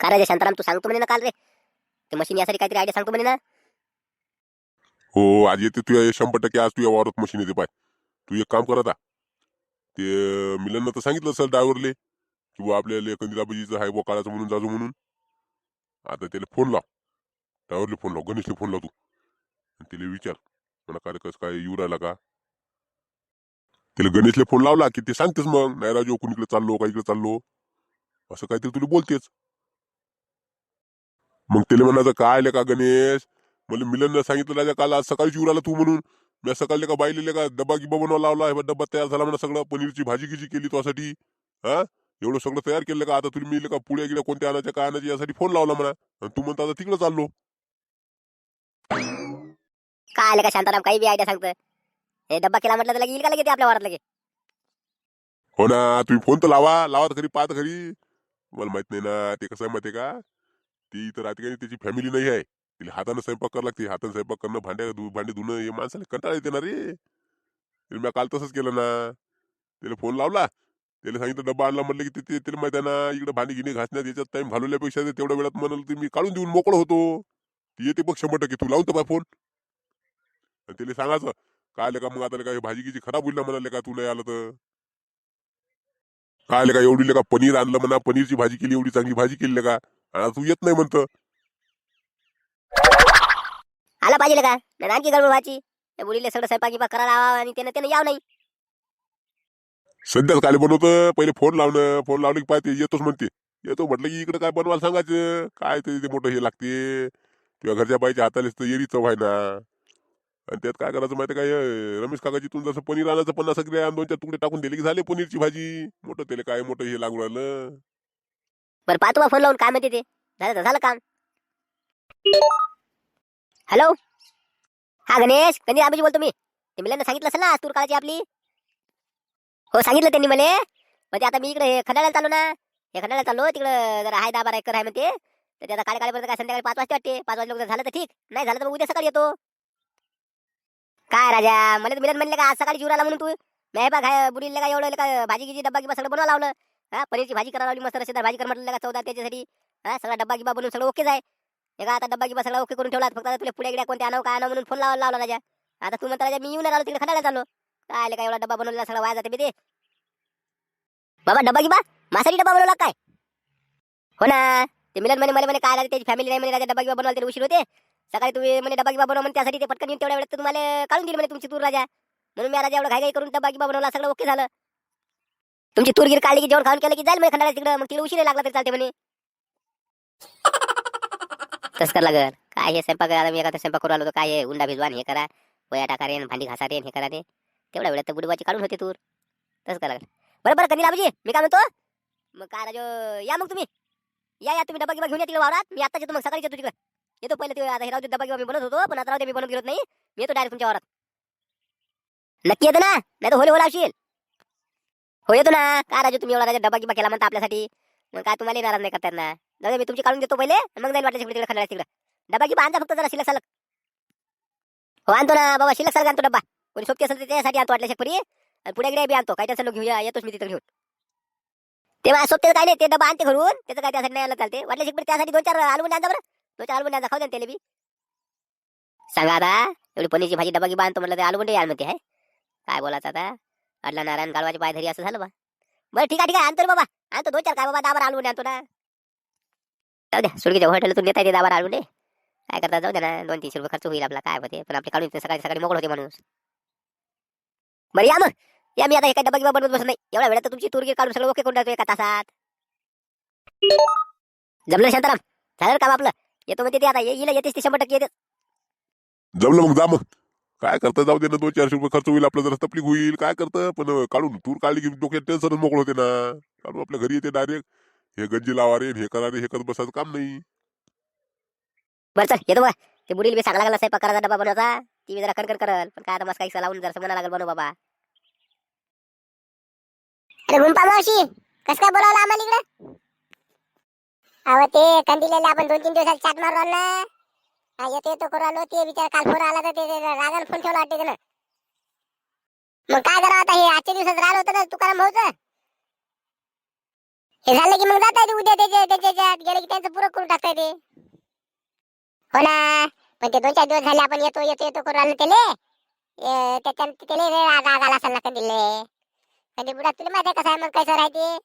काय राजा शांताराम तू सांगतो म्हणे ना काल रे? ते मशीन यासाठी काहीतरी आयडिया सांगतो म्हणे ना. हो आज येते तुझ्या शंभर टक्के आज तुझ्या वावरात मशीन येते पाय. तू एक काम कर आता. ते मिलननं तर सांगितलं सर ड्रायव्हरले की बुवा आपल्याला कंदिलाबाजीचं हाय बुवा काळाचं म्हणून जाजू म्हणून. आता त्याला फोन लाव. ड्रायव्हरले फोन लाव गणेशले फोन लाव तू. आणि त्याला विचार मला काय कसं काय येऊ राहिला का? त्याला गणेशले फोन लावला की ते सांगतेस मग नाही राजू कुणीकडे चाललो का इकडे चाललो? असं काहीतरी तुला बोलतेच मग त्याला म्हणायचं काय आले का गणेश? मला मिलननं सांगितलं राजा काल आज सकाळीच येऊ राहिला तू म्हणून? मी सकाळी का बाईले का डब्बा गिब्बा बनवा लावला हे डब्बा तयार झाला म्हणा सगळं पनीरची भाजी गिजी केली तुझ्यासाठी? हा? एवढं सगळं तयार केलं का आता तुम्ही मिळले का पुढे गिड्या कोणत्या आणायच्या काय आणायच्या यासाठी फोन लावला म्हणा. आणि तू म्हणता आता तिकडे चाललो. काय आलं का शांताराम? काही बी आयडिया सांगतं हे डब्बा केला म्हटलं तर लगे येईल का लगे ते आपल्या वारात लगे हो ना तुम्ही फोन तर लावा लावा तर खरी पाहत खरी. मला माहीत नाही ना ते कसं आहे माहिती का? ती इथं राहते त्याची फॅमिली नाही आहे. तिला हातानं स्वयंपाक करावं लागते. हातानं स्वयंपाक करणं भांड्या धु भांडे धुणं हे माणसाला कंटाळा येते ना रे. तर मी काल तसंच केलं ना. त्याला फोन लावला. त्याला सांगितलं डब्बा आणला म्हटलं की ते- तिला माहिती आहे ना इकडे भांडी गिनी घासण्यात याच्यात टाईम घालवल्यापेक्षा तेवढ्या वेळात म्हणाल ते मी काढून देऊन मोकळं होतो. ती येते बघ शंभर टक्के. तू लावून तर पाय फोन आणि त्याला सांगायचं काय आलं का मग आता काय भाजी गिजी खराब होईल ना म्हणाले का तू नाही आलं तर? काय आलं का एवढी का पनीर आणलं म्हणा पनीरची भाजी केली एवढी चांगली भाजी केली का? आणि तू येत नाही म्हणतं. आला पाहिजे का? नाही आणखी गडबड व्हायची. त्या बुडीले सगळं स्वयंपाक गिपाक करायला लावा आणि त्यानं त्यानं यावं नाही. सध्याच काय बनवतं. पहिले फोन लावणं. फोन लावलं की पाहते येतोच म्हणते. येतो म्हटलं की इकडे काय बनवायला सांगायचं? काय ते ते मोठं हे लागते. किंवा घरच्या बाईच्या हातालेच तर येरी चव आहे ना. आणि त्यात काय करायचं माहिती काय हे रमेश काकाची तू जसं पनीर आणायचं पन्नास ग्रॅम दोन चार तुकडे टाकून दिले की झाले पनीरची भाजी. मोठं त्याला काय मोठं हे लागू राहिलं. बरं पाहतो बा फोन लावून काय म्हणते ते. झालं तर झालं काम. हॅलो हा गणेश गणेश आंबेजी बोलतो मी. ते मिलांना सांगितलं असेल ना तूर काळाची आपली? हो सांगितलं त्यांनी मले. म्हणजे आता मी इकडे हे खंडाळ्याला चालू ना. हे खंडाळ्याला चाललो तिकडं जरा हाय दहा बारा एकर आहे म्हणते. तर त्याचा काळे काळेपर्यंत काय संध्याकाळी पाच वाजता वाटते. पाच वाजता झालं तर ठीक. नाही झालं तर मग उद्या सकाळी येतो. काय राजा मला तर मिलन म्हणले का आज सकाळी जीव आला म्हणून तू. नाही बा काय बुडील का एवढं का भाजी गिजी डब्बा किंवा सगळं बनवा लावलं. हा पनीरची भाजी करायला लावली मस्त रसेदार भाजी कर म्हटलं का चौदा त्याच्यासाठी. हा सगळा डब्बा गिबा बनवून सगळं ओकेच आहे हे का आता डब्बा गिबा सगळं ओके करून ठेवला फक्त आता तुला पुढे गिड्या कोणत्या आणावं काय आणावं म्हणून फोन लावायला लावला राजा. आता तू म्हणता राजा मी येऊन आलो तिकडे खडायला चाललो. काय आले का एवढा डब्बा बनवलेला सगळा वाया जाते मी ते. बाबा डब्बा गिबा? मासारी डब्बा बनवला काय? हो ना ते मिलन म्हणे मला म्हणे काय राहते त्याची फॅमिली नाही म्हणे राजा डब्बा गिबा बनवायला ते उशीर होते. सकाळी तुम्ही म्हणे डब्बा गिबा बनव म्हणे त्यासाठी ते पटकन येऊन तेवढ्या वेळेत तुम्हाला काढून दिली म्हणे तुमची तूर राजा. म्हणून मी राजा एवढं घाई घाई करून डब्बा गिबा बनवला सगळं ओके झालं. तुमची तूरगीर काढली की जेवण खाऊन केलं की जाईल खंडाळा तिकडं? मग तिला उशीर लागला तरी चालते म्हणे. तस कर लागल. काय हे स्वयंपाक आता मी एखादा स्वयंपाक करू आलो होतो काय हे? उंडा भिजवा आणि हे करा. पोया टाका रे भांडी घासा रे आणि हे करा रे. तेवढ्या वेळात तर बुडवाची काढून होते तूर तसं करा लागल. बरं बरं कधी बाबूजी मी काय म्हणतो? मग काय राजो या मग तुम्ही. या या तुम्ही डबा गिबा घेऊन या तिकडे वावरात. मी आता येतो मग सकाळीच येतो तिकडे. येतो पहिले ते आता हे राहू डबा गिबा मी बनवत होतो पण आता राहू मी बनवत गेलो नाही. मी येतो डायरेक्ट तुमच्या वावरात. नक्की येतो ना? नाही तर होली होला असेल हो येतो ना. काय राजू तुम्ही एवढा राजा डबा गिबा केला म्हणता आपल्यासाठी? मग काय तुम्हाला नाराज नाही करतात ना. जाऊ मी तुमची काढून देतो पहिले. मग जाईल वाटलं तिकडे खंडाळा तिकडे. डबा गिबा आणता फक्त जरा शिल्लक सालक. हो आणतो ना. बाबा शिल्लक सालक आणतो डबा कोणी सोबती असेल तर त्यासाठी आणतो वाटलं शेकपरी आणि पुढे गिडे बी आणतो. काय त्याचं घेऊया येतोच मी तिथं घेऊन. ते माझ्या काय नाही ते डबा आणते घरून. त्याचं काय त्यासाठी नाही आलं चालते. वाटलं शेकपरी त्यासाठी दोन चार आलू आणता बरं. दोन चार आलू आणजा खाऊ द्या त्याला बी. सांगा आता एवढी पनीरची भाजी डबा गिबा आणतो म्हटलं ते आलू आणते म्हणते आहे काय बोलायचं आता? अडला नारायण गाळवाची पायधरी असं झालं बा. बरं ठीक आहे ठीक आहे आणतो रे बाबा. आणतो दोन चार काय बाबा दाबार आलू आणतो ना. जाऊ द्या सुडकीच्या हॉटेलातून देता येते दाबार आलू काय करता जाऊ द्या ना दोन तीनशे रुपये खर्च होईल आपला काय होते पण आपले काढून सकाळी सकाळी मोकळ होते माणूस. बरं या मग. या मी आता एका डबा किंवा बनवत बसत नाही. एवढ्या वेळात तर तुमची तुरगी काढून सगळं ओके करून टाकतो एका तासात. जमलं शांताराम? झालं काम आपलं. येतो म्हणते ते आता येईल येतेच ते शंभर टक्के येते जमलं मग जा मग. काय करतं? जाऊ दे ना दोन चारशे रुपये खर्च होईल आपलं जरा तपलीक होईल. काय करतं? पण काढून तूर काढली की डोक्यात टेन्शनच मोकळ होते ना. काढून आपल्या घरी येते डायरेक्ट हे गंजी लावा रे हे करा रे हे करत बसायचं काम नाही. बरं चल येतो बघा. ते बुडील बी सांगा लागला स्वयंपाक करायचा डबा बनवायचा. ती बी जरा कणकण करल. पण काय आता मस्त काही लावून जरा म्हणा लागल बनव बाबा. अरे गुंपा मावशी कस काय बोलावलं आम्हाला इकडे? अहो ते कंदिलेले आपण दोन तीन दिवसात चाट मारू आलो ना. हा येतो येतो करू आलो ते विचार काल फोन आला तर ते ते फोन ठेवला वाटते त्यानं मग काय करावं आता? हे आजच्या दिवसात राहिलं होतं ना तुकाराम भाऊचं? हे झालं की मग जात आहे उद्या त्याच्या त्याच्यात गेले की त्यांचं पूरक करून टाकताय ते हो ना. पण ते दोन चार दिवस झाले आपण येतो येतो येतो करून आलो त्याले. त्याच्या त्याच्यानं त्याले राग राग आला असेल ना कधीले कधी बुडा तुला माहिती आहे कसं आहे मग कसं राहते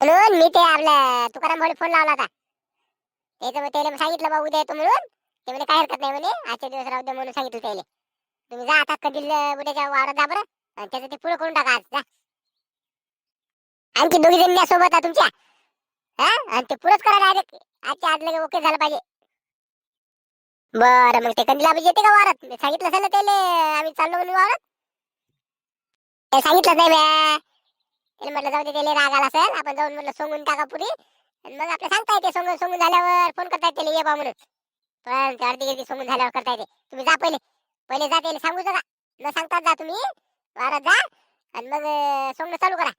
म्हणून मी ते आपल्या तुकाराम भाऊ फोन लावला होता. त्याचं मग त्याला सांगितलं बा उद्या येतो म्हणून. ते म्हणे काय हरकत नाही म्हणे आजच्या दिवस राहू दे म्हणून सांगितलं त्याला. तुम्ही जा आता कधी उद्याच्या वावरात जा बरं. आणि त्याचं ते पुरं करून टाका आज जा. आणखी दोघी जण सोबत आहे तुमच्या. हा? आणि ते पुरंच करा डायरेक्ट आजच्या आज लगे ओके झालं पाहिजे. बरं मग ते कंदीला येते का वावरात? मी सांगितलं असेल ना त्याले आम्ही चाललो म्हणून वावरात. ते सांगितलं नाही म्या. त्याला म्हटलं जाऊ दे त्याला राग आला असेल आपण जाऊन म्हटलं सोंगून टाका पुरी मग आपलं सांगता येते सोंगून सोंगून झाल्यावर फोन करता येते त्याला ये बा म्हणून. पण ते अर्धी गिर्दी सोंगून झाल्यावर करता येते. तुम्ही जा पहिले. पहिले जा त्याला सांगू नका न सांगताच जा तुम्ही. वावरात जा. आणि मग सोंगणं चालू करा.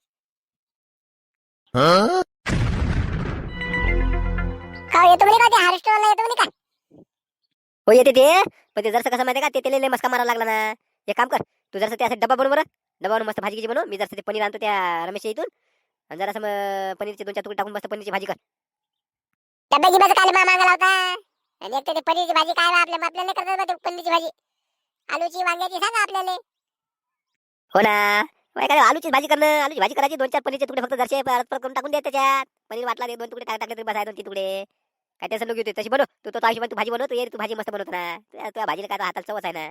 का येतो म्हणे का ते? हार्वेस्टरला येतो म्हणे का? हो येते ते. पण ते जरसं कसं माहिती का? ते त्याला लय मस्का मारायला लागला ना. एक काम कर. तू जरसं त्यासाठी डब्बा बनव बरं. डब्बावर मस्त भाजी गिजी बनव. मी जरसं ते पनीर आणतो त्या रमेशच्या इथून. आणि जरासं मग पनीरचे दोन चार तुकडे टाकून मस्त पनीरची भाजी कर. डब्या गिब्याचं काय मा मागायला होता आणि एक तर ते पनीरची भाजी काय बा आपल्या आपल्याला करतात बा ते पनीरची भाजी. आलूची वांग्याची सांगा आपल्याला. हो ना. काय आलूची भाजी करणं आलूची भाजी करायची दोन चार पनीरचे तुकडे फक्त जरसे परत परत करून टाकून द्या त्याच्यात. पनीर वाटला ते दोन तुकडे टाक- टाकले तरी बस आहे दोन तीन तुकडे. काय त्याचं लोक तशी बनव. तू तो हिशोबाने तू भाजी बनव तू ये रे, तू भाजी मस्त बनवतो ना. तुझ्या तुझ्या भाजीला काय हाताला चवच आहे ना.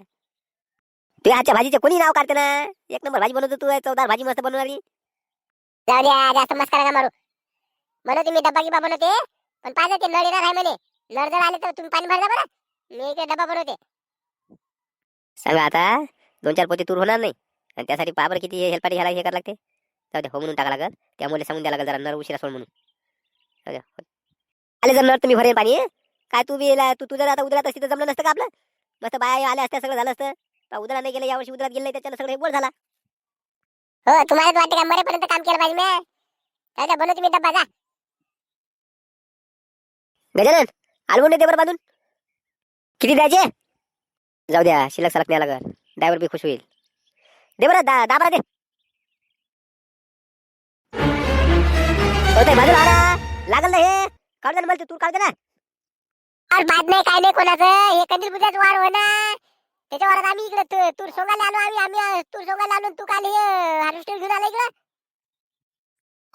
तुझ्या हातच्या भाजीचे कोणी नाव काढते ना? एक नंबर भाजी बनवतो तू चवदार भाजी मस्त बनवणारी. जाऊ द्या जास्त मस्करा का मारू. बनवते मी डब्बा गिब्बा बनवते पण पाहिजे ते नळ येणार आहे म्हणे. नळ जर आले तर तुम्ही पाणी भरता बरं. मी इकडे डब्बा बनवते. सांगा आता दोन चार पोती तूर होणार नाही. आणि त्यासाठी पाबर किती हेल्पाटी ह्याला हे करावं लागते. जाऊ दे हो म्हणून टाका लागल. त्यामुळे सांगून द्या लागल जरा नर उशिरा सोड म्हणून. हो. आले जर नर तुम्ही भरेल पाणी. काय तू बी तू तुझं आता उदरात असती तर जमलं नसतं का आपलं? मस्त बाया आल्या असत्या सगळं झालं असतं. पण उदरा नाही गेलं यावर्षी उदरात गेलं नाही त्याच्यानं सगळं हे झाला. हो तुम्हाला तर वाटते का मरेपर्यंत काम केलं पाहिजे मी? जाऊ बनव तुम्ही डब्बा जा. गजानन आलवून दे बरं बांधून. किती द्यायचे? जाऊ द्या शिल्लक सलक न्यायला लागल. ड्रायव्हर बी खुश होईल. दे बरं दा दा बरं दे. होतंय बाजूला लागल ना हे. काढ दे ना मला ते तूर काढ दे ना. अरे बाद नाही काय नाही कोणाचं. हे कंदील बुद्याच वाढ होणार ना त्याच्या वारात आम्ही इकडे तू- तूर सोंगायला आलो आम्ही आम्ही तूर सोंगायला आलो तू काल हे हार्वेस्टर घेऊन आला इकडं.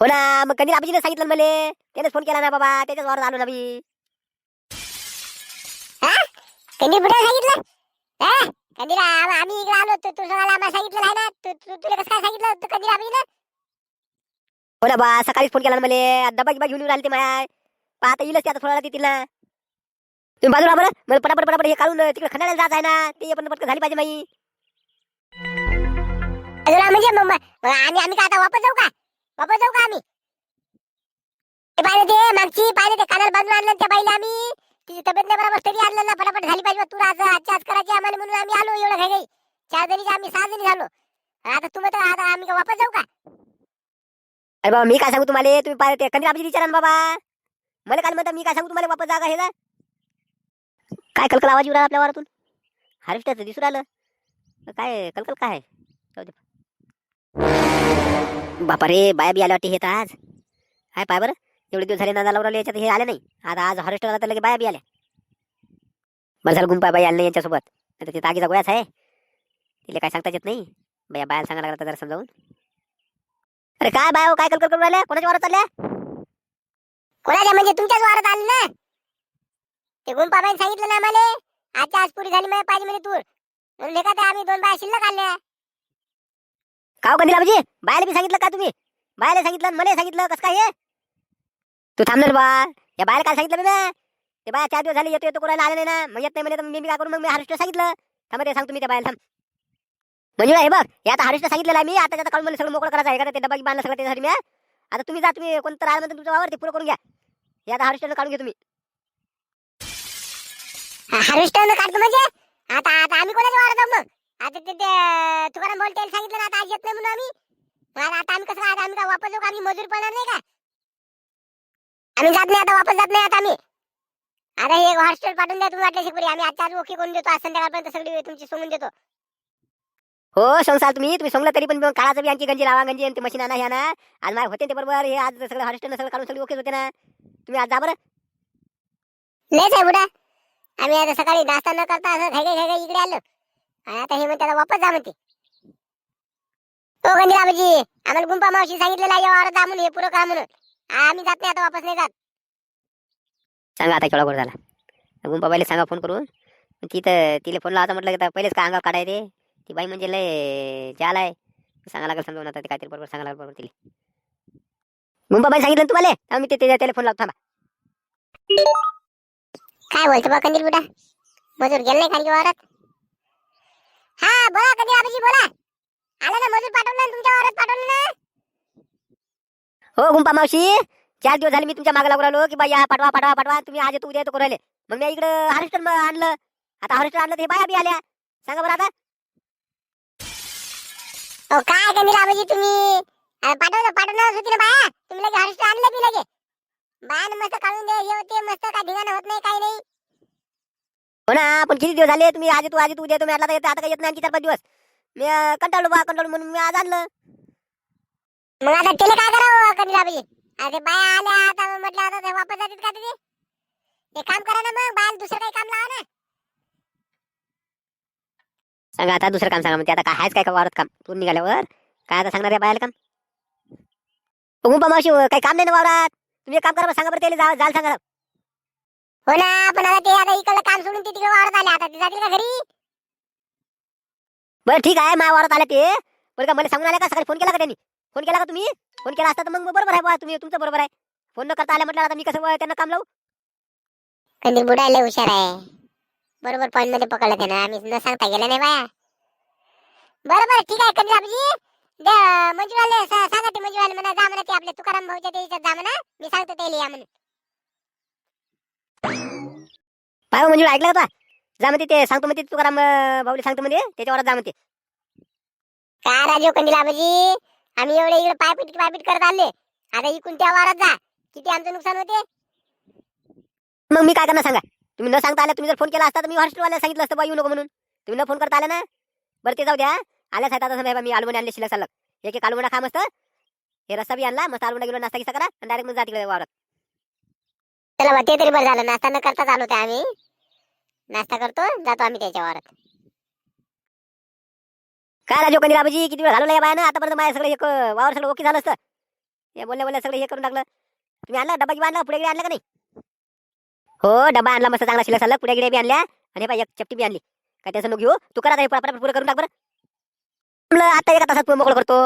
हो ना मग कधी आबीजीने सांगितलं मले? त्यानेच फोन केला ना बाबा त्याच्याच वर आलो ना मी. कंदील बुड्या सांगितलं? हा? कंदील आम- आम्ही इकडे आलो तू सोंगायला आम्हाला सांगितलं नाही ना? तू तू- तुला कसं काय सांगितलं? तू कंदील आबीजीनं हो ना बा सकाळीच फोन केला ना मले. डबा गिबा घेऊन येऊन आले ते माय. आता येईलच ते आता थोडा देतील ना तुम्ही बाजूला बरं. मला पटापट पटापट हे काढून तिकडे खंडाळ्याला जात आहे ना. ते पण पटकन झाली पाहिजे माई अजून म्हणजे मग मग आम्ही आम्ही काय आता वापस जाऊ का? वापस जाऊ का आम्ही? ते पाहिलं ते मागची पाहिलं ते कानाला बांधून आणलं त्या बाईला आम्ही. तिची तब्येत नाही बरोबर तरी आणलं ना. फटाफट झाली पाहिजे तू आज आजच्या आज करायची आम्हाला म्हणून आम्ही आलो एवढं काही काही चार जणीचे आम्ही सहा जणी झालो आता तुम्ही तर आता आम्ही का वापस जाऊ का? अरे बाबा मी काय सांगू तुम्हाला? तुम्ही पाहिजे ते कंदी आबीजी विचारा ना बाबा. मला काल म्हणता मी काय सांगू तुम्हाला? वापस जागा हे जा काय कलकल आवाज येऊ राहिला आपल्या वारातून हार्वेस्टरचं दिसून राहिलं. काय कलकल काय? जाऊ दे. बापा रे बाया बी आल्या वाटते हे तर आज. हाय पाय बरं. एवढे दिवस झाले नादा लावून याच्यात हे आले नाही. आता आज हार्वेस्टर आला तर लगे बाया बी आल्या. बरं झालं गुंपा बाई आले नाही यांच्यासोबत. नाही तर ते तागीचा गोळ्याच आहे. तिला काय सांगता येत नाही. बाया बाया सांगायला लागला जरा समजावून. अरे काय बाया हो, काय कलकल करून राहिल्या? कोणाच्या वारात आल्या कोणाच्या? म्हणजे तुमच्याच वारात आले ना? ते गुंपाबाईने सांगितलं ना आम्हाला आजच्या आज पुरी झाली मला पाहिजे म्हणजे तूर. म्हणून हे का आम्ही दोन बाया शिल्लक आणल्या. काव कंदिला म्हणजे बायाला बी सांगितलं का तुम्ही? बायाला सांगितलं आणि मला सांगितलं कसं काय हे? तू थांबणार बा. या बायला काय सांगितलं मी ना. ते बाया चार दिवस झाले येतो येतो कोणाला आले नाही ना. मग येत नाही म्हणजे तर मी बी काय करू? मग मी हरिष्ठ सांगितलं. थांबा ते सांगतो मी त्या बायला थांब. म्हणजे हे बघ हे आता हरिष्ठ सांगितलेलं आहे मी. आता त्याचा काढून मला सगळं मोकळं करायचं आहे का? ते डबा बांधलं सगळं त्यासाठी मी आता तुम्ही जा तुम्ही कोणतं राहिलं म्हणतो तुमचं वावर ते पुरं करून घ्या. हे आता हरिष्ठनं काढून घ्या तुम्ही. हार्वेस्टर काढतो म्हणजे? आता आता आम्ही कोणाच्या जाऊ मग? आता ते ते तुकाराम बोल त्याला सांगितलं ना आता आज येत नाही म्हणून आम्ही. मग आता आम्ही कसं काय आता आम्ही काय वापस जाऊ आम्ही मजूर पडणार नाही का? आम्ही जात नाही आता वापस जात नाही आता आम्ही. आता हे हॉस्टेल पाठवून द्या तुम्ही वाटलं शिकवरी आम्ही आज ओके करून देतो. आज संध्याकाळपर्यंत सगळी तुमची सोडून देतो. हो संसार तुम्ही तुम्ही सोंगला तरी पण काळाचं बी आणखी गंजी लावा गंजी आणि ते मशीन आणा ह्या ना आज माझ्या होते ते बरोबर. हे आज सगळं हॉस्टेल सगळं काढून सगळी ओकेच होते ना. तुम्ही आज जा बरं. आहे बुडा आम्ही आता सकाळी नाश्ता न करता असं घाई घाई घाई इकडे आलो. आणि आता हे म्हणते आता वापस जा म्हणते. हो गंजीराबाजी आम्हाला गुंपा मावशी सांगितलेलं आहे वावरात जा म्हणून हे पुरं का म्हणून. आम्ही जात नाही आता वापस नाही जात. सांगा आता केवढा गोड झाला. गुंपा बाईला सांगा फोन करून. तिथं तिला फोन लावता म्हटलं की पहिलेच का अंगावर काढायचे ती. बाई म्हणजे लय जाल आहे. सांगा लागेल समजून आता ते काहीतरी बरोबर सांगा लागेल बरोबर तिला. गुंपा बाई सांगितलं तुम्हाला? मी ते ते- त्याला फोन लावतो थांबा. काय बोलतो बा कंदील बुडा? मजूर गेला नाही खाली वावरात? हा बोला कंदील बोला. आला ना मजूर पाठवलं ना तुमच्या वावरात पाठवलं ना? हो गुंपा मावशी. चार दिवस झाले मी तुमच्या मागे लागू राहिलो की बाई या पाठवा पाठवा पाठवा. तुम्ही आज येतो उद्या येतो करू राहिले मग मी इकडं हार्वेस्टर आणलं. आता हार्वेस्टर आणलं ते बाया बी आल्या. सांगा बरं आता. काय कंदील आबाजी तुम्ही? अरे पाठवलं पाठवणारच होती ना बाया. तुम्ही लगे हरिष्ट आणलं बी लगे बायानं मस्त काढून दे हे होते मस्त काय धिंगाणा होत नाही काही नाही. हो ना पण किती दिवस झाले तुम्ही आज येतो आज येतो उद्या मी आता येतो आता काही येत नाही आणखी चार पाच दिवस. मी अं, कंटाळलो बा कंटाळलो म्हणून मी आज आणलं. मग आता त्याला काय करावं अरे बाया आल्या आता म्हटलं आता ते वापस जातील का ते ते काम करा ना मग बाया दुसरं काही काम लावा ना. सांगा आता दुसरं काम सांगा म्हणते आता काय आहेच काय का वावरात काम? तू निघाल्यावर काय आता सांगणार आहे बायाला काम? गुंपा मावशी काही काम नाही ना वावरात. तुम्ही एक काम करा बरं, सांगा बरं त्याला जा जाल सांगा. हो ना पण आता ते आता इकडलं काम सोडून ते तिकडे वावरत आले. आता ते जातील का घरी? बरं ठीक आहे माझ्या वावरात आले ते. बरं का मला सांगून आल्या का? सकाळी फोन केला का त्यांनी? फोन केला का तुम्ही? फोन केला असता तर मग बरोबर आहे बा तुम्ही तुमचं बरोबर आहे. फोन न करता आल्या म्हटलं आता मी कसं बा त्यांना काम लावू? कंदील बुडायला हुशार आहे. बरोबर पॉईंटमध्ये पकडलं त्यानं. आम्ही न सांगता गेलं नाही बाया. बरोबर ठीक आहे कंदील आबाजी दे मंजूवाले सांगा ते मंजूवाले म्हणा जा म्हणा ते आपल्या तुकाराम भाऊच्या ते इथं जा म्हणा. मी सांगतो त्याला या म्हणून. पाय म्हणजे ऐकलं का तुला? जा म्हणते ते सांगतो म्हणते तुकाराम भाऊले सांगतो म्हणते त्याच्यावर जा म्हणते. का राजू कंदील आबाजी? आम्ही एवढे इकडे पायपीट पायपीट करत आले. आता इकून त्या वारात जा. किती आमचं नुकसान होते? मग मी काय करणार सांगा? तुम्ही न सांगता आल्या तुम्ही जर फोन केला असता तर मी हॉस्टेलवाल्या सांगितलं असतं बा येऊ नको म्हणून. तुम्ही न फोन करता आले ना? बरं ते जाऊ द्या. आल्या साहेब आता समजा मी आलमणी आणले शिल्लक सलग एक एक आलमणा खा मस्त. हे रस्ता बी आणला मस्त आलमणा गेलो नाश्ता किस्ता करा आणि डायरेक्ट मग जा तिकडे वावरात. चला ते तरी बरं झालं. नाश्ता न करताच आलो ते आम्ही. नाश्ता करतो जातो आम्ही त्याच्या वारात काय राजू कंदी बाबाजी किती वेळ घालवला या बायानं? आतापर्यंत माझ्या सगळं एक वावर सगळं ओके झालं असतं. हे बोलल्या बोलल्या सगळं हे करून टाकलं. तुम्ही आणला डबा गिबा आणला पुढे गिडे आणला का नाही? हो डबा आणला मस्त चांगला शिल्लक सल्लक पुढे गिडे बी आणल्या आणि एक चपटी बी आणली. काय त्याचं नको घेऊ. तू करा पुढे करून टाक बरं. म्हणलं आता एका तासात मोकळं करतो.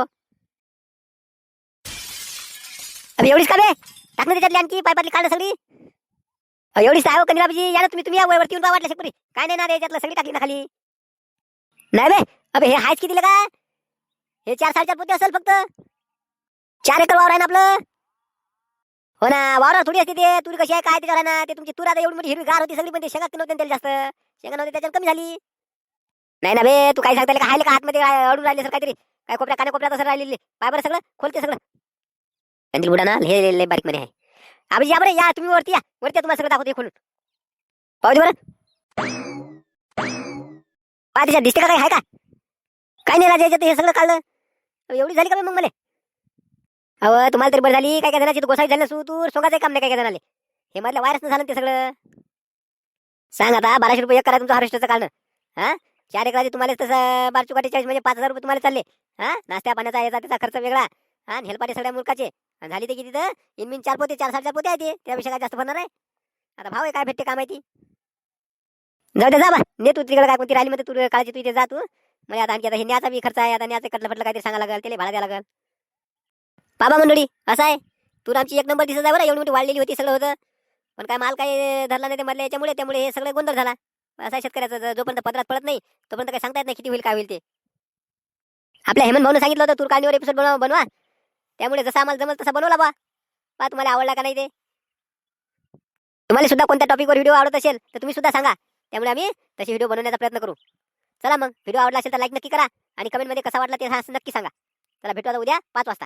अरे एवढीच का बे? टाकणं त्याच्यातली आणखी पायपातली काढलं सगळी. एवढीच आहे हो कंदी या ना तुम्ही तुम्ही या वरती येऊन वाटलं शेकपुरी काय नाही ना रे याच्यातलं सगळी टाकली ना खाली. नाही बे. अबे हे हायच कितीला का? हे चार साडेचार पोते असेल फक्त. चार एकर वावर आहे ना आपलं. हो ना वावर थोडी असते ते. तुरी कशी आहे काय ते ना ते तुमची तुरा आता एवढी मोठी हिरवी गार होती सगळी पण ते शेंगा नव्हते त्याला जास्त. शेंगा नव्हते त्याच्यात कमी झाली. नाही ना बे तू काय सांगता का? हायले का आतमध्ये काय अडून राहिले सर काहीतरी? काय कोपऱ्या काने कोपऱ्यात असं राहिलेले. पाय बरं सगळं खोलते सगळं. कंदील बुडाना हे बारीकमध्ये आहे. आम्ही या बरं या तुम्ही वरती या. वरती तुम्हाला सगळं दाखवते खोलून पाहू दे बरं. पाय त्याच्यात दिसते का काय आहे का? काय नाही राजा हे सगळं काढलं. एवढी झाली का मग मला? अहो तुम्हाला तरी बरं झाली. काय काय जणांची गोसाई झाली नसू तू सोंगाचं काम नाही काय काय जणाले? हे मधल्या वायरस झालं ते सगळं? सांग आता बाराशे रुपये एक करा तुमचं हार्वेस्टरचं काढणं. हा? चार एकराचे तुम्हाला तसं बारशे चाळीस म्हणजे पाच हजार रुपये तुम्हाला चालले. हा? नाश्त्या पाण्याचा याचा त्याचा खर्च वेगळा. हा? आणि हेलपाटे सगळ्या मुलकाचे. आणि झाली ते किती तर? इनमिन चार पोते चार साडेचार पोते आहे ते. त्यापेक्षा काय जास्त भरणार आहे आता भाव आहे काय भेटते काय माहिती जाऊ दे जा बा. ने तू तिकडे काय कोणती राहिली मध्ये तू काळजी तू इथे जा तू. म्हणजे आता आणखी आता हे न्याचा बी खर्च आहे. आता न्याचं कटलं फटलं काहीतरी सांगा लागेल त्याला भाडा द्यायला लागेल. बाबा मंडळी असं आहे. तू आमची एक नंबर दिसत आहे बरं. एवढी मोठी वाढलेली होती सगळं होतं. पण काय माल काय धरला नाही ते मधल्या याच्यामुळे. त्यामुळे हे सगळं गोंधळ झाला. असा शेतकऱ्याचा ज- जोपर्यंत पदरात पडत नाही तोपर्यंत काही सांगता येत नाही किती होईल काय होईल ते. आपल्या हेमंत भाऊन सांगितलं होतं तूर काढणीवर एपिसोड बनवा बनवा. त्यामुळे जसं आम्हाला जमल तसा बनवला बा पा तुम्हाला आवडला का नाही ते? तुम्हाला सुद्धा कोणत्या टॉपिकवर व्हिडिओ आवडत असेल तर तुम्ही सुद्धा सांगा. त्यामुळे आम्ही तसे व्हिडिओ बनवण्याचा प्रयत्न करू. चला मग व्हिडिओ आवडला असेल तर लाईक नक्की करा आणि कमेंटमध्ये कसा वाटला ते हा नक्की सांगा. चला भेटू आता उद्या पाच वाजता.